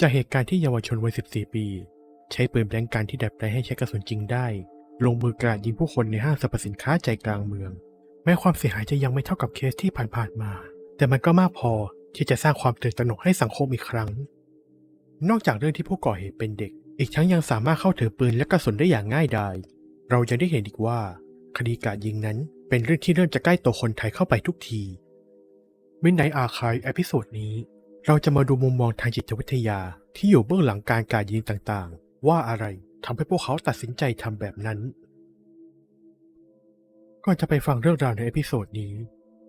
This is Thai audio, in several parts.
จากเหตุการณ์ที่เยาวชนวัย 14 ปี ใช้ปืนแบงกันที่ดัดแปลงให้ใช้กระสุนจริงได้ ลงมือกราดยิงผู้คนในห้างสรรพสินค้าใจกลางเมือง แม้ความเสียหายจะยังไม่เท่ากับเคสที่ผ่านๆมา แต่มันก็มากพอที่จะสร้างความตื่นตระหนกให้สังคมอีกครั้ง นอกจากเรื่องที่ผู้ก่อเหตุเป็นเด็ก อีกทั้งยังสามารถเข้าถึงปืนและกระสุนได้อย่างง่ายดาย เรายังได้เห็นอีกว่า คดีกราดยิงนั้นเป็นเรื่องที่เริ่มจะใกล้ตัวคนไทยเข้าไปทุกทีมินไนอาคายอพิโซดนี้ เราจะมาดูมุมมองทางจิตวิทยาที่อยู่เบื้องหลังการกาดยิงต่างๆ ว่าอะไรทำให้พวกเขาตัดสินใจทำแบบนั้น ก่อนจะไปฟังเรื่องราวในเอพิโซดนี้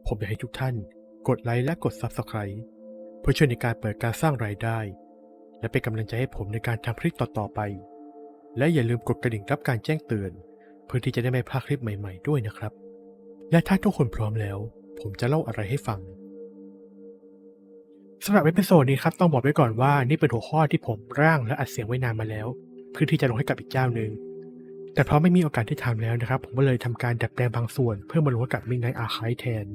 ผมอยากให้ทุกท่าน กดไลค์และกด Subscribe เพื่อช่วยในการเปิดการสร้างรายได้ และเป็นกำลังใจให้ผมในการทำคลิปต่อๆไป และอย่าลืมกดกระดิ่งรับการแจ้งเตือน เพื่อที่จะได้ไม่พลาดคลิปใหม่ ๆ ด้วยนะครับ และถ้าทุกคนพร้อมแล้ว ผมจะเล่าอะไรให้ฟัง สำหรับเอพิโซดนี้ครับต้องบอกไว้ก่อนว่านี่เป็นหัวข้อที่ผมร่างและอัดเสียงไว้นานมาแล้ว เพื่อที่จะลงให้กับอีกเจ้าหนึ่งแต่เพราะไม่มีโอกาสที่ทำแล้วนะครับ ผมก็เลยทำการดัดแปลงบางส่วน เพื่อมาลงให้กับมิงไนอาร์คายแทน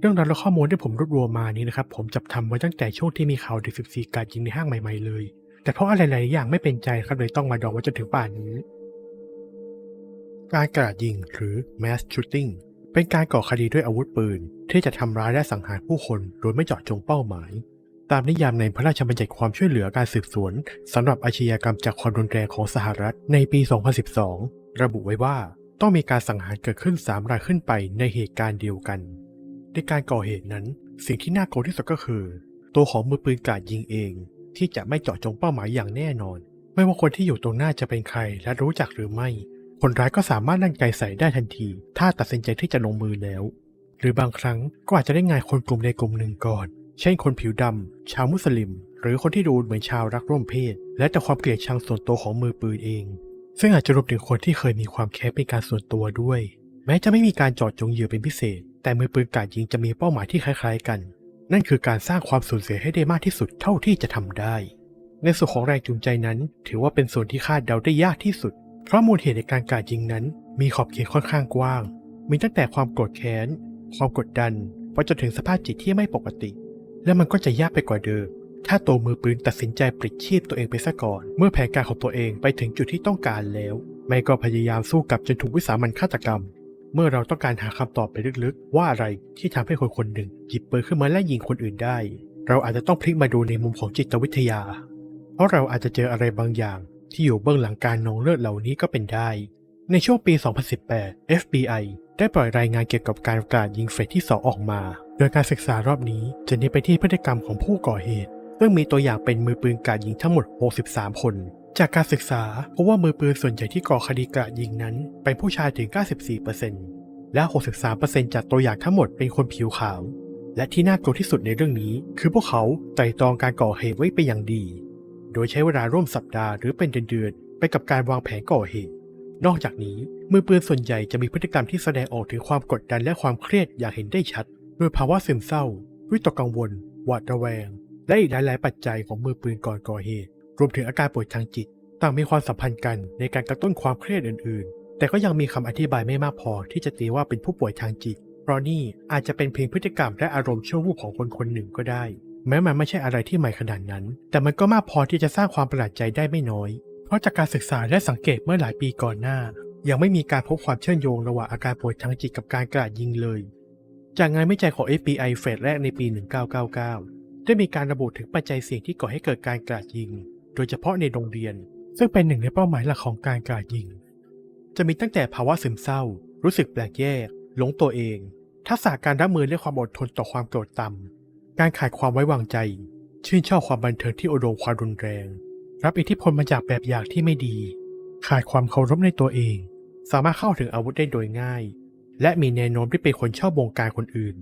เรื่องราวและข้อมูลที่ผมรวบรวมมานี้นะครับ ผมจับทำไว้ตั้งแต่ช่วงที่มีข่าวเด็ก14การยิงในห้างใหม่ๆเลย แต่เพราะอะไรหลายๆอย่างไม่เป็นใจครับเลยต้องมาดองไว้จนถึงป่านนี้ การกราดยิงหรือ mass shooting เป็นการก่อคดีด้วยอาวุธปืน ที่จะทำร้ายและสังหารผู้คนโดยไม่เจาะจงเป้าหมาย ตามนิยามในพระราชบัญญัติความช่วยเหลือการสืบสวนสำหรับอาชญากรรมจากความรุนแรงของสหรัฐในปี 2012 ระบุไว้ว่าต้องมีการสังหารเกิดขึ้น 3 รายขึ้นไปในเหตุการณ์เดียวกัน ในการก่อเหตุนั้น สิ่งที่น่ากลัวที่สุดก็คือ ตัวของมือปืนกราดยิงเอง ที่จะไม่เจาะจงเป้าหมายอย่างแน่นอน ไม่ว่าคนที่อยู่ตรงหน้าจะเป็นใครและรู้จักหรือไม่ คนร้ายก็สามารถลั่นไกใส่ได้ทันที ถ้าตัดสินใจที่จะลงมือแล้ว หรือบางครั้งก็อาจจะได้งานคนกลุ่มใดกลุ่มหนึ่งก่อน เช่นคนผิวดำ ชาวมุสลิม หรือคนที่ดูเหมือนชาวรักร่วมเพศ และแต่ความเกลียดชังส่วนตัวของมือปืนเอง ซึ่งอาจจะรวมถึงคนที่เคยมีความแค้นเป็นการส่วนตัวด้วย แม้จะไม่มีการจาะจงเหยื่อเป็นพิเศษ แต่มือปืนกาดยิงจะมีเป้าหมายที่คล้ายๆกัน นั่นคือการสร้างความสูญเสียให้ได้มากที่สุดเท่าที่จะทำได้ ในส่วนของแรงจูงใจนั้น ถือว่าเป็นส่วนที่คาดเดาได้ยากที่สุด เพราะมูลเหตุในการกาดยิงนั้น มีขอบเขตค่อนข้างกว้าง มีตั้งแต่ความโกรธแค้น ความกดดันไปจนถึงสภาพจิตที่ไม่ปกติ และมันก็จะยากไปกว่าเดิม ถ้าตัวมือปืนตัดสินใจปลิดชีพตัวเองไปซะก่อน เมื่อแผนการของตัวเองไปถึงจุดที่ต้องการแล้ว ไม่ก็พยายามสู้กลับจนถูกวิสามันฆาตกรรม เมื่อเราต้องการหาคำตอบไปลึกๆ ว่าอะไรที่ทำให้คนคนหนึ่งหยิบปืนขึ้นมาและยิงคนอื่นได้ เราอาจจะต้องพลิกมาดูในมุมของจิตวิทยา เพราะเราอาจจะเจออะไรบางอย่าง ที่อยู่เบื้องหลังการนองเลือดเหล่านี้ก็เป็นได้ ในช่วงปี 2018 FBI ได้ปล่อยรายงานเกี่ยวกับการกราดยิงเฟสที่ 2 ออกมา โดยการศึกษารอบนี้จะเน้นไปที่พฤติกรรมของผู้ก่อเหตุ ซึ่งมีตัวอย่างเป็นมือปืนกาดยิงทั้งหมด 63 คน จากการศึกษาพบว่ามือปืนส่วนใหญ่ที่ก่อคดีกราดยิงนั้น เป็นผู้ชายถึง 94%และ 63%จากตัวอย่างทั้งหมดเป็นคนผิวขาว และที่น่ากลัวที่สุดในเรื่องนี้ คือพวกเขาไตร่ตรองการก่อเหตุไว้เป็นอย่างดี โดยใช้เวลาร่วมสัปดาห์หรือเป็นเดือนๆไปกับการวางแผนก่อเหตุ นอกจากนี้มือปืนส่วนใหญ่จะมีพฤติกรรมที่แสดงออกถึงความกดดันและความเครียดอย่างเห็นได้ชัด โดยภาวะซึมเศร้า วิตกกังวล หวาดระแวง และอีกหลาย ๆ ปัจจัยของมือปืนก่อนก่อเหตุ รวมถึงอาการป่วยทางจิต ต่างมีความสัมพันธ์กันในการกระตุ้นความเครียดอื่น ๆ แต่ก็ยังมีคำอธิบายไม่มากพอที่จะตีว่าเป็นผู้ป่วยทางจิต เพราะนี่อาจจะเป็นเพียงพฤติกรรมและอารมณ์ชั่ววูบของคนคนหนึ่งก็ได้ แม้มันไม่ใช่อะไรที่ใหม่ขนาดนั้น แต่มันก็มากพอที่จะสร้างความประหลาดใจได้ไม่น้อย เพราะจากการศึกษาและสังเกตเมื่อหลายปีก่อนหน้า ยังไม่มีการพบความเชื่อมโยงระหว่างอาการป่วยทางจิตกับการกราดยิงเลย จากงานวิจัยของ FBI เฟสแรกในปี 1999 ได้มีการระบุถึงปัจจัยเสี่ยงที่ก่อให้เกิดการกราดยิง โดยเฉพาะในโรงเรียน ซึ่งเป็นหนึ่งในเป้าหมายหลักของการกราดยิง จะมีตั้งแต่ภาวะซึมเศร้า รู้สึกแปลกแยก หลงตัวเอง ทักษะการรับมือและความอดทนต่อความโกรธต่ำการขาดความไว้วางใจ ชื่นชอบความบันเทิงที่อุดมความรุนแรง รับอิทธิพลมาจากแบบอย่างที่ไม่ดี ขาดความเคารพในตัวเอง สามารถเข้าถึงอาวุธได้โดยง่าย และมีแนวโน้มที่เป็นคนชอบบงการคนอื่น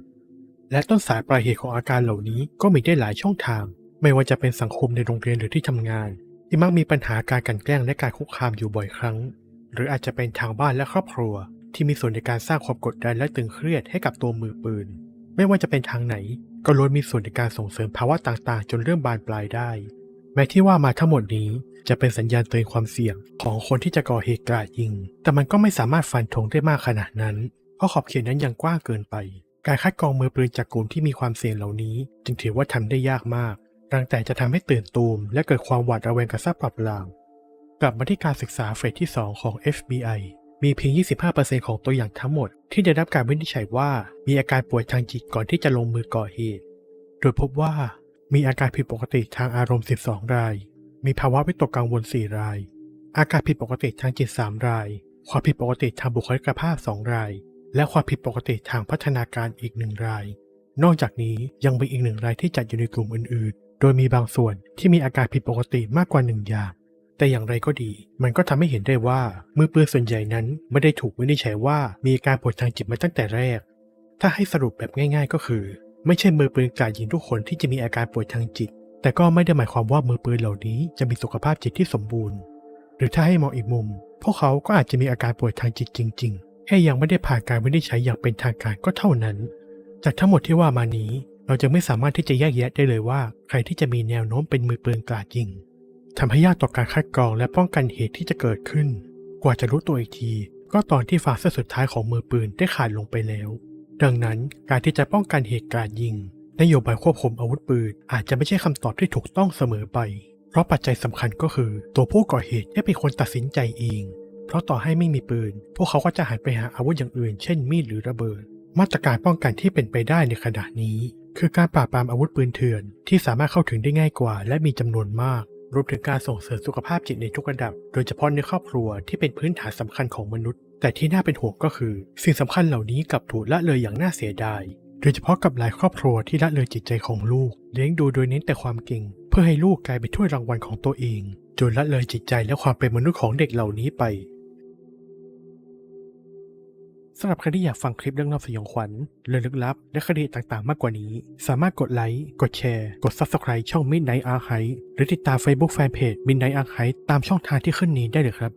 และต้นสายปลายเหตุของอาการเหล่านี้ก็มีได้หลายช่องทาง ไม่ว่าจะเป็นสังคมในโรงเรียนหรือที่ทำงาน ที่มักมีปัญหาการกันแกล้งและการคุกคามอยู่บ่อยครั้ง หรืออาจจะเป็นทางบ้านและครอบครัว ที่มีส่วนในการสร้างความกดดันและตึงเครียดให้กับตัวมือปืน ไม่ว่าจะเป็นทางไหน ก็ล้วนมีส่วนในการส่งเสริมภาวะต่างๆ จนเริ่มบานปลายได้ แม้ที่ว่ามาทั้งหมดนี้จะเป็นสัญญาณเตือนความเสี่ยงของคนที่จะก่อเหตุกราดยิง แต่มันก็ไม่สามารถฟันธงได้มากขนาดนั้น เพราะขอบเขตนั้นยังกว้างเกินไป การคัดกรองมือปืนจากกลุ่มที่มีความเสี่ยงเหล่านี้ จึงถือว่าทำได้ยากมากรังแต่จะทำให้ตื่นตูม และเกิดความหวาดระแวงกับซากปรับลาง กลับมาที่การศึกษาเฟสที่ 2 ของ FBI มีเพียง 25%ของตัวอย่างทั้งหมด ที่ได้รับการวินิจฉัยว่ามีอาการป่วยทางจิตก่อนที่จะลงมือก่อเหตุ โดยพบว่ามีอาการผิดปกติทางอารมณ์ 12 ราย มีภาวะวิตกกังวล 4 ราย อาการผิดปกติทางจิต 3 ราย ความผิดปกติทางบุคลิกภาพ 2 ราย และความผิดปกติทางพัฒนาการอีกหนึ่งราย นอกจากนี้ยังมีอีกหนึ่งรายที่จัดอยู่ในกลุ่มอื่นๆ โดยมีบางส่วนที่มีอาการผิดปกติมากกว่าหนึ่งอย่าง แต่อย่างไรก็ดี มันก็ทำให้เห็นได้ว่ามือปืนส่วนใหญ่นั้นไม่ได้ถูกวินิจฉัยว่ามีอาการป่วยทางจิตมาตั้งแต่แรก ถ้าให้สรุปแบบง่าย ๆ ก็คือ ไม่ใช่มือปืนกราดยิงทุกคนที่จะมีอาการป่วยทางจิต แต่ก็ไม่ได้หมายความว่ามือปืนเหล่านี้จะมีสุขภาพจิตที่สมบูรณ์ หรือถ้าให้มองอีกมุม พวกเขาก็อาจจะมีอาการป่วยทางจิตจริง ๆ แค่ยังไม่ได้ผ่านการวินิจฉัยอย่างเป็นทางการก็เท่านั้น จากทั้งหมดที่ว่ามานี้ เราจะไม่สามารถที่จะแยกแยะได้เลยว่าใครที่จะมีแนวโน้มเป็นมือปืนกราดยิงทำให้ยากต่อการคัดกรองและป้องกันเหตุที่จะเกิดขึ้น กว่าจะรู้ตัวอีกที ก็ตอนที่ฟาสเซอร์สุดท้ายของมือปืนได้ขาดลงไปแล้ว ดังนั้นการที่จะป้องกันเหตุการณ์ยิง นโยบายควบคุมอาวุธปืนอาจจะไม่ใช่คำตอบที่ถูกต้องเสมอไป เพราะปัจจัยสำคัญก็คือ ตัวผู้ก่อเหตุได้เป็นคนตัดสินใจเอง เพราะต่อให้ไม่มีปืน พวกเขาก็จะหันไปหาอาวุธอย่างอื่น เช่นมีดหรือระเบิด มาตรการป้องกันที่เป็นไปได้ในขณะนี้ คือการปราบปรามอาวุธปืนเถื่อน ที่สามารถเข้าถึงได้ง่ายกว่า และมีจำนวนมาก รวมถึงการส่งเสริมสุขภาพจิตในทุกระดับ โดยเฉพาะในครอบครัวที่เป็นพื้นฐานสำคัญของมนุษย์ แต่ที่น่าเป็นห่วงก็คือ สิ่งสำคัญเหล่านี้กลับถูกละเลยอย่างน่าเสียดายโดยเฉพาะกับหลายครอบครัวที่ละเลยจิตใจของลูก เลี้ยงดูโดยเน้นแต่ความเก่ง เพื่อให้ลูกกลายเป็นถ้วยรางวัลของตัวเอง จนละเลยจิตใจและความเป็นมนุษย์ของเด็กเหล่านี้ไป สำหรับใครที่อยากฟังคลิปเรื่องราวสยองขวัญเรื่องลึกลับ และคดีต่างๆ มากกว่านี้ สามารถกดไลค์กดแชร์ กด Subscribe ช่อง Midnight Archive หรือติดตาม Facebook Fanpage Midnight Archive ตามช่องทางที่ขึ้นนี้ได้เลยครับ